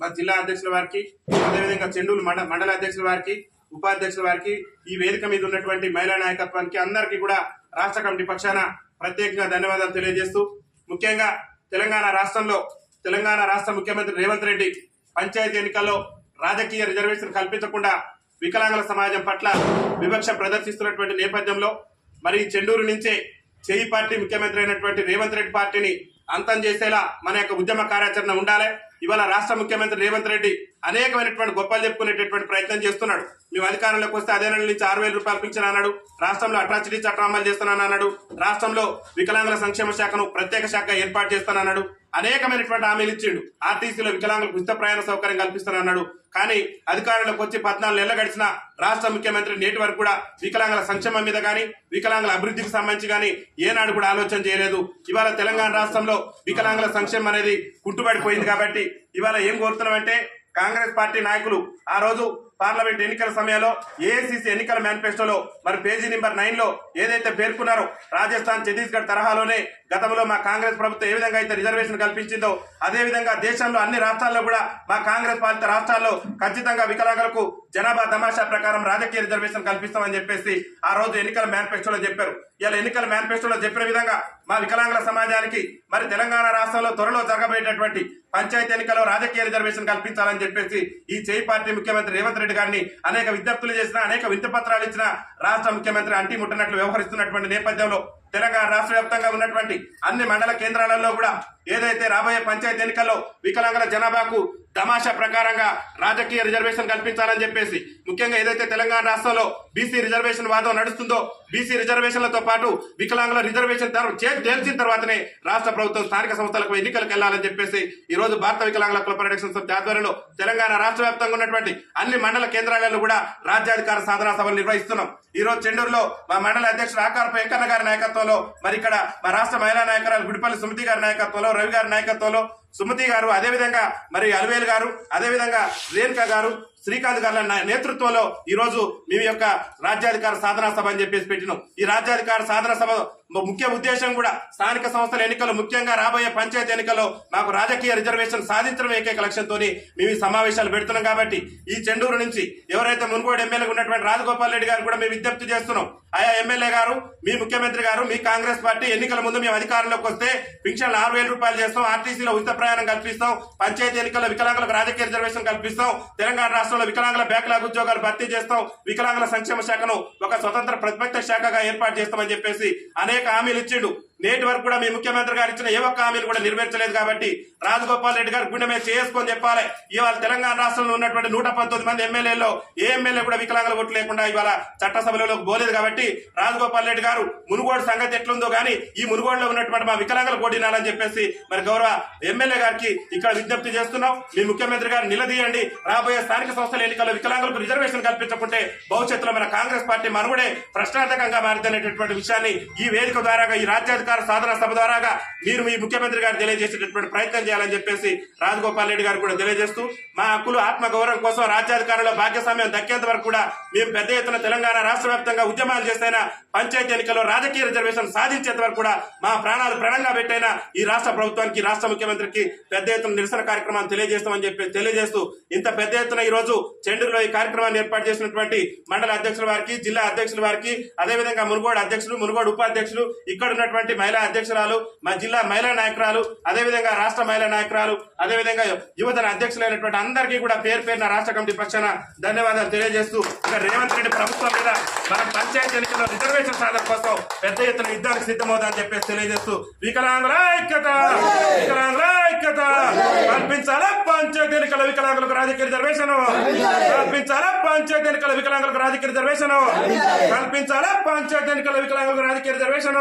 మా జిల్లా అధ్యక్షుల వారికి అదేవిధంగా చెండూరు మండ మండల అధ్యక్షుల వారికి ఉపాధ్యక్షుల వారికి ఈ వేదిక మీద ఉన్నటువంటి మహిళా నాయకత్వానికి అందరికీ కూడా రాష్ట్ర కమిటీ పక్షాన ప్రత్యేకంగా ధన్యవాదాలు తెలియజేస్తూ ముఖ్యంగా తెలంగాణ రాష్ట్రంలో తెలంగాణ రాష్ట్ర ముఖ్యమంత్రి రేవంత్ రెడ్డి పంచాయతీ ఎన్నికల్లో రాజకీయ రిజర్వేషన్ కల్పించకుండా వికలాంగుల సమాజం పట్ల వివక్ష ప్రదర్శిస్తున్నటువంటి నేపథ్యంలో మరి చెండూరు నుంచే చేయి పార్టీ ముఖ్యమంత్రి అయినటువంటి రేవంత్ రెడ్డి పార్టీని అంతం చేసేలా మన యొక్క ఉద్యమ కార్యాచరణ ఉండాలి. ఇవాళ రాష్ట్ర ముఖ్యమంత్రి రేవంత్ రెడ్డి అనేకమైనటువంటి గొప్పలు చెప్పుకునేటటువంటి ప్రయత్నం చేస్తున్నాడు. మేము అధికారంలోకి వస్తే అదే నెల నుంచి ఆరు వేల రూపాయలు పింఛన్ అన్నాడు. రాష్ట్రంలో అట్రాసిటీ చట్టం అమలు చేస్తానని అన్నాడు. రాష్ట్రంలో వికలాంగుల సంక్షేమ శాఖను ప్రత్యేక శాఖ ఏర్పాటు చేస్తానన్నాడు అనేకమైనటువంటి హామీలు ఇచ్చిండు. ఆర్టీసీలో వికలాంగులకు ఉచిత ప్రయాణ సౌకర్యం కల్పిస్తానన్నాడు కానీ అధికారంలోకి వచ్చి పద్నాలుగు నెలలు గడిచిన రాష్ట్ర ముఖ్యమంత్రి నేటి వరకు కూడా వికలాంగుల సంక్షేమం మీద కానీ వికలాంగుల అభివృద్ధికి సంబంధించి కానీ ఏనాడు కూడా ఆలోచన చేయలేదు. ఇవాళ తెలంగాణ రాష్ట్రంలో వికలాంగుల సంక్షేమం అనేది కుంటుపడిపోయింది కాబట్టి ఇవాళ ఏం కోరుతున్నామంటే కాంగ్రెస్ పార్టీ నాయకులు ఆ రోజు పార్లమెంట్ ఎన్నికల సమయంలో ఏఐసిసి ఎన్నికల మేనిఫెస్టోలో మరి పేజీ నెంబర్ నైన్లో ఏదైతే పేర్కొన్నారో రాజస్థాన్ ఛత్తీస్గఢ్ తరహాలోనే గతంలో మా కాంగ్రెస్ ప్రభుత్వం ఏ విధంగా అయితే రిజర్వేషన్ కల్పించిందో అదే విధంగా దేశంలో అన్ని రాష్ట్రాల్లో కూడా మా కాంగ్రెస్ పాలిత రాష్ట్రాల్లో ఖచ్చితంగా వికలాంగులకు జనాభా తమాషా ప్రకారం రాజకీయ రిజర్వేషన్ కల్పిస్తామని చెప్పేసి ఆ రోజు ఎన్నికల మేనిఫెస్టోలో చెప్పారు. ఇలా ఎన్నికల మేనిఫెస్టోలో చెప్పిన విధంగా మా వికలాంగుల సమాజానికి మరి తెలంగాణ రాష్ట్రంలో త్వరలో జరగబోయేటటువంటి పంచాయతీ ఎన్నికల్లో రాజకీయ రిజర్వేషన్ కల్పించాలని చెప్పేసి ఈ చేయి పార్టీ ముఖ్యమంత్రి రేవంత్ రెడ్డి గారిని అనేక విజ్ఞప్తులు చేసిన అనేక వింత పత్రాలు ఇచ్చిన రాష్ట్ర ముఖ్యమంత్రి అంటి ముట్టనట్లు వ్యవహరిస్తున్నటువంటి నేపథ్యంలో తెలంగాణ రాష్ట్ర వ్యాప్తంగా ఉన్నటువంటి అన్ని మండల కేంద్రాలలో కూడా ఏదైతే రాబోయే పంచాయతీ ఎన్నికల్లో వికలాంగుల జనాభాకు తమాషా ప్రకారంగా రాజకీయ రిజర్వేషన్ కల్పించాలని చెప్పేసి ముఖ్యంగా ఏదైతే తెలంగాణ రాష్ట్రంలో బీసీ రిజర్వేషన్ వాదం నడుస్తుందో బీసీ రిజర్వేషన్లతో పాటు వికలాంగుల రిజర్వేషన్ తేల్చిన తర్వాతనే రాష్ట్ర ప్రభుత్వం స్థానిక సంస్థలకు ఎన్నికలకు వెళ్ళాలని చెప్పేసి ఈ రోజు భారత వికలాంగుల కుల పరిరక్షణ ఆధ్వర్యంలో తెలంగాణ రాష్ట్ర వ్యాప్తంగా ఉన్నటువంటి అన్ని మండల కేంద్రాలలో కూడా రాజ్యాధికార సాధనా సభలు నిర్వహిస్తున్నాం. ఈ రోజు చెండూరులో మా మండల అధ్యక్షుడు ఆకార వెంకన్న గారి నాయకత్వంలో మరి ఇక్కడ మా రాష్ట్ర మహిళా నాయకురాలు గుడిపల్లి సుమతి గారి నాయకత్వంలో రవి గారి నాయకత్వంలో సుమతి గారు అదేవిధంగా మరి అలవేలు గారు అదేవిధంగా రేణుక గారు శ్రీకాంత్ గారి నేతృత్వంలో ఈరోజు మీ యొక్క రాజ్యాధికార సాధనా సభ అని చెప్పేసి పెట్టినాం. ఈ రాజ్యాధికార సాధన సభ ముఖ్య ఉద్దేశం కూడా స్థానిక సంస్థల ఎన్నికలు ముఖ్యంగా రాబోయే పంచాయతీ ఎన్నికల్లో మాకు రాజకీయ రిజర్వేషన్ సాధించడం ఏకైక లక్ష్యంతో మేము ఈ సమావేశాలు పెడుతున్నాం కాబట్టి ఈ చెండూరు నుంచి ఎవరైతే మున్గోడు ఎమ్మెల్యేలు ఉన్నటువంటి రాజగోపాల్ రెడ్డి గారు కూడా మేము విజ్ఞప్తి చేస్తున్నాం. ఆయా ఎమ్మెల్యే గారు మీ ముఖ్యమంత్రి గారు మీ కాంగ్రెస్ పార్టీ ఎన్నికల ముందు మేము అధికారంలోకి వస్తే పింఛన్లు ఆరు వేల రూపాయలు చేస్తాం ఆర్టీసీలో ఉచిత ప్రయాణం కల్పిస్తాం పంచాయతీ ఎన్నికల్లో వికలాంగులకు రాజకీయ రిజర్వేషన్ కల్పిస్తాం తెలంగాణ రాష్ట్రంలో వికలాంగుల బ్యాక్లాగ్ ఉద్యోగాలు భర్తీ చేస్తాం వికలాంగుల సంక్షేమ శాఖను ఒక స్వతంత్ర ప్రతిపక్ష శాఖగా ఏర్పాటు చేస్తామని చెప్పేసి అనేక హామీలు ఇచ్చిండు. నేటి వరకు కూడా మీ ముఖ్యమంత్రి గారు ఇచ్చిన ఏ ఒక్క హామీలు కూడా నెరవేర్చలేదు కాబట్టి రాజగోపాల్ రెడ్డి గారు గుండె మీద చేసుకొని చెప్పాలి. ఇవాళ తెలంగాణ రాష్ట్రంలో ఉన్నటువంటి నూట పంతొమ్మిది మంది ఎమ్మెల్యేలో ఏ ఎమ్మెల్యే కూడా వికలాంగుల ఓట్లు లేకుండా ఇవాళ చట్టసభలోకి పోలేదు కాబట్టి రాజగోపాల్ రెడ్డి గారు మునుగోడు సంగతి ఎట్లుందో కానీ ఈ మునుగోడులో ఉన్నటువంటి మా వికలాంగులు కోటినాలని చెప్పేసి మరి గౌరవ ఎమ్మెల్యే గారికి ఇక్కడ విజ్ఞప్తి చేస్తున్నాం. మీ ముఖ్యమంత్రి గారు నిలదీయండి. రాబోయే స్థానిక సంస్థల ఎన్నికల్లో వికలాంగులకు రిజర్వేషన్ కల్పించకుంటే భవిష్యత్తులో మన కాంగ్రెస్ పార్టీ మనుగడే ప్రశ్నార్థకంగా మారిందనేటటువంటి విషయాన్ని ఈ వేదిక ద్వారా ఈ రాజ్యాధికార సాధన సభ ద్వారాగా మీరు మీ ముఖ్యమంత్రి గారు తెలియజేసేటటువంటి ప్రయత్నం చేయాలని చెప్పేసి రాజగోపాల్ రెడ్డి గారు కూడా తెలియజేస్తూ మా హక్కులు ఆత్మ గౌరవం కోసం రాజ్యాధికారంలో భాగ్యస్వామ్యం దక్కేంత వరకు కూడా మేము పెద్ద ఎత్తున తెలంగాణ రాష్ట్ర వ్యాప్తంగా ఉద్యమాలు చేస్తైనా పంచాయతీ ఎన్నికల్లో రాజకీయ రిజర్వేషన్ సాధించేంత వరకు కూడా మా ప్రాణాలు ప్రణంగా పెట్టైనా ఈ రాష్ట్ర ప్రభుత్వానికి రాష్ట్ర ముఖ్యమంత్రికి పెద్ద ఎత్తున నిరసన కార్యక్రమాన్ని తెలియజేస్తామని చెప్పి తెలియజేస్తూ ఇంత పెద్ద ఎత్తున ఈ రోజు చెండూరులో ఈ కార్యక్రమాన్ని ఏర్పాటు చేసినటువంటి మండల అధ్యక్షుల వారికి జిల్లా అధ్యక్షుల వారికి అదేవిధంగా మునుగోడు అధ్యక్షులు మునుగోడు ఉపాధ్యక్షులు ఇక్కడ ఉన్నటువంటి మహిళా అధ్యక్షురాలు మా జిల్లా మహిళా నాయకురాలు అదేవిధంగా రాష్ట్ర మహిళా నాయకురాలు అదేవిధంగా యువతన అధ్యక్షులైనటువంటి అందరికీ కూడా పేరు పేరున రాష్ట్ర కమిటీ పక్షాన ధన్యవాదాలు తెలియజేస్తూ ఇక రేవంత్ రెడ్డి ప్రభుత్వం మీద మనం పంచాయతీ ఎన్నికల్లో రిజర్వేషన్ సాధన కోసం పెద్ద ఎత్తున యుద్ధానికి సిద్ధమవుతామని చెప్పేసి తెలియజేస్తూ వికలాంగుల ఐక్యత వికలాంగుల ఐక్యత కల్పించాలా పంచాయతీ ఎన్నికల వికలాంగులకు రాజకీయ రిజర్వేషన్? కల్పించాలా పంచాయతీ ఎన్నికల వికలాంగులకు రాజకీయ రిజర్వేషన్? కల్పించాలా పంచాయతీ ఎన్నికల వికలాంగులకు రాజకీయ రిజర్వేషన్?